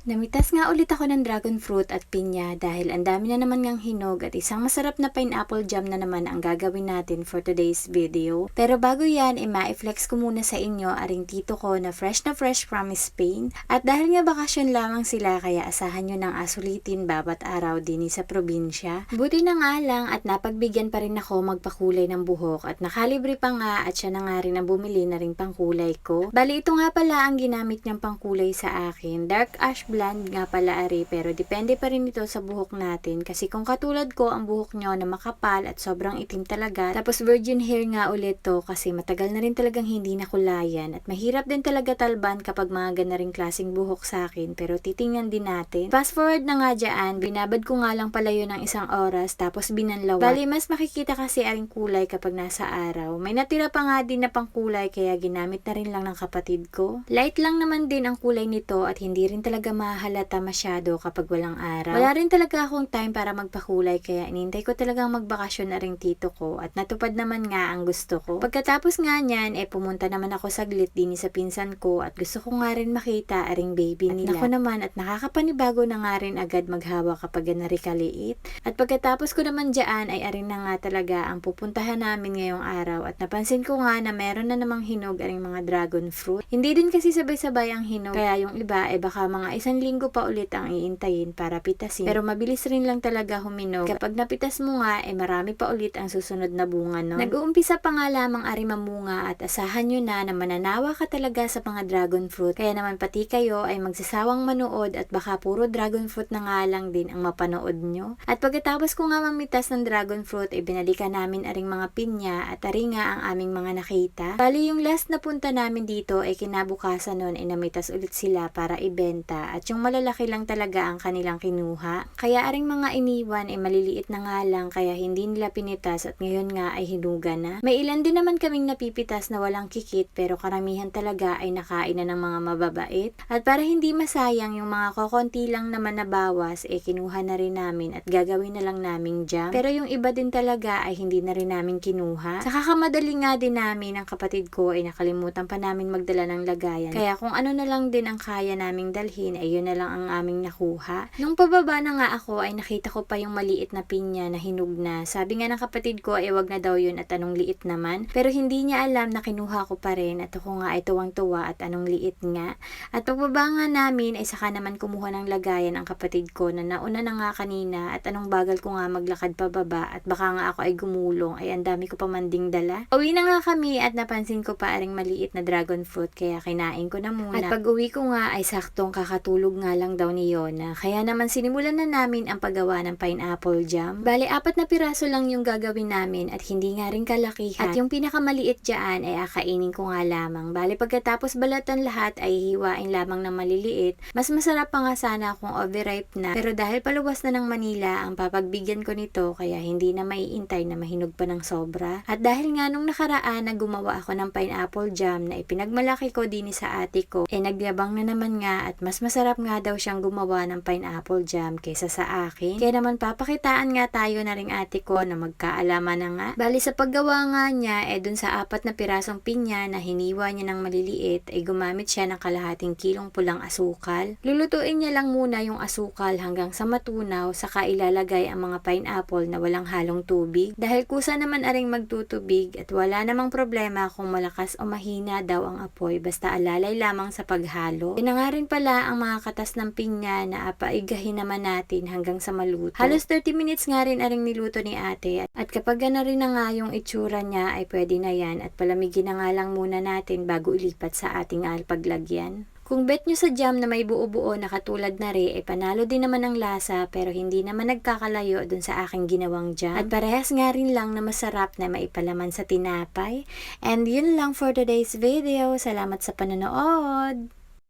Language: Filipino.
Namitas nga ulit ako ng dragon fruit at pinya dahil ang dami na naman ngang hinog at isang masarap na pineapple jam na naman ang gagawin natin for today's video. Pero bago yan, e ma-flex ko muna sa inyo aring tito ko na fresh na fresh from Spain. At dahil nga bakasyon lamang sila kaya asahan nyo ng asulitin babat araw din sa probinsya. Buti na nga lang at napagbigyan pa rin ako magpakulay ng buhok at nakalibre pa nga at siya na nga rin ang bumili na rin pangkulay ko. Bali ito nga pala ang ginamit niyang pangkulay sa akin. Dark ash blonde nga pala ari pero depende pa rin ito sa buhok natin kasi kung katulad ko ang buhok nyo na makapal at sobrang itim talaga tapos virgin hair nga ulit to kasi matagal na rin talagang hindi nakulayan at mahirap din talaga talban kapag mga gana ring klaseng buhok sa akin pero titingnan din natin. Fast forward na nga dyan, binabad ko nga lang pala yun ng isang oras tapos binanlawan. Bali mas makikita kasi aring kulay kapag nasa araw. May natira pa nga din na pangkulay kaya ginamit na rin lang ng kapatid ko. Light lang naman din ang kulay nito at hindi rin talaga mahalata masyado kapag walang araw. Wala rin talaga akong time para magpakulay kaya inintay ko talagang magbakasyon na rin tito ko at natupad naman nga ang gusto ko. Pagkatapos nga niyan, eh pumunta naman ako saglit din sa pinsan ko at gusto ko nga rin makita aring baby nila. At naman at nakakapanibago na nga rin agad maghawa kapag ganari kaliit. At pagkatapos ko naman dyan ay aring na nga talaga ang pupuntahan namin ngayong araw at napansin ko nga na meron na namang hinog aring mga dragon fruit. Hindi din kasi sabay-sabay ang hinog kaya yung iba ay baka mga isang linggo pa ulit ang iintayin para pitasin. Pero mabilis rin lang talaga huminog. Kapag napitas mo nga, eh marami pa ulit ang susunod na bunga, no? Nag-uumpisa pa nga lamang ari mamunga at asahan nyo na na mananawa ka talaga sa mga dragon fruit. Kaya naman pati kayo ay magsasawang manood at baka puro dragon fruit na nga lang din ang mapanood nyo. At pagkatapos ko nga mamitas ng dragon fruit, eh binalikan namin aring mga pinya at ari nga ang aming mga nakita. Bali yung last na punta namin dito ay kinabukasan nun ay namitas ulit sila para ibenta at yung malalaki lang talaga ang kanilang kinuha. Kaya aring mga iniwan ay maliliit na nga lang kaya hindi nila pinitas at ngayon nga ay hinuga na. May ilan din naman kaming napipitas na walang kikit pero karamihan talaga ay nakain na ng mga mababait. At para hindi masayang yung mga kokonti lang naman na bawas eh kinuha na rin namin at gagawin na lang naming jam. Pero yung iba din talaga ay hindi na rin namin kinuha. Sa kakamadali nga din namin ang kapatid ko ay nakalimutan pa namin magdala ng lagayan. Kaya kung ano na lang din ang kaya naming dalhin ay yun na lang ang aming nakuha. Nung pababa na nga ako ay nakita ko pa yung maliit na pinya na hinog na. Sabi nga ng kapatid ko ay wag na daw yun at anong liit naman. Pero hindi niya alam na kinuha ko pa rin at ako nga ay tuwang-tuwa at anong liit nga. At pagbaba nga namin ay saka naman kumuha ng lagayan ang kapatid ko na nauna na nga kanina at anong bagal ko nga maglakad pababa at baka nga ako ay gumulong ay ang dami ko pa manding dala. Uwi na nga kami at napansin ko pa aring maliit na dragon fruit kaya kinain ko na muna. At pag uwi ko nga ay saktong kakatulog nga lang daw ni Yona. Kaya naman sinimulan na namin ang paggawa ng pineapple jam. Bale, apat na piraso lang yung gagawin namin at hindi nga rin kalakihan. At yung pinakamaliit dyan ay akainin ko nga lamang. Bale, pagkatapos balatan lahat ay hiwain lamang ng maliliit. Mas masarap pa nga sana kung overripe na. Pero dahil paluwas na ng Manila, ang papagbigyan ko nito kaya hindi na maiintay na mahinog pa ng sobra. At dahil nga nung nakaraan na gumawa ako ng pineapple jam na ipinagmalaki ko din sa ate ko, eh nagyabang na naman nga at mas masarap nga daw siyang gumawa ng pineapple jam kaysa sa akin. Kaya naman papakitaan nga tayo na ring ate ko na magkaalaman na nga. Bali sa paggawa nga niya, eh dun sa apat na pirasong pinya na hiniwa niya ng maliliit, ay eh, gumamit siya ng kalahating kilong pulang asukal. Lulutuin niya lang muna yung asukal hanggang sa matunaw, saka ilalagay ang mga pineapple na walang halong tubig. Dahil kusa naman aring magtutubig at wala namang problema kung malakas o mahina daw ang apoy, basta alalay lamang sa paghalo. Yun na nga rin pala ang mga katas ng pinya na apaigahin naman natin hanggang sa maluto. Halos 30 minutes nga rin aring niluto ni ate at kapag gana rin na nga yung itsura niya ay pwede na yan at palamigin na nga lang muna natin bago ilipat sa ating alpaglagyan. Kung bet nyo sa jam na may buo-buo na katulad na re, eh panalo din naman ang lasa pero hindi naman nagkakalayo dun sa aking ginawang jam. At parehas nga rin lang na masarap na maipalaman sa tinapay. And yun lang for today's video. Salamat sa panonood!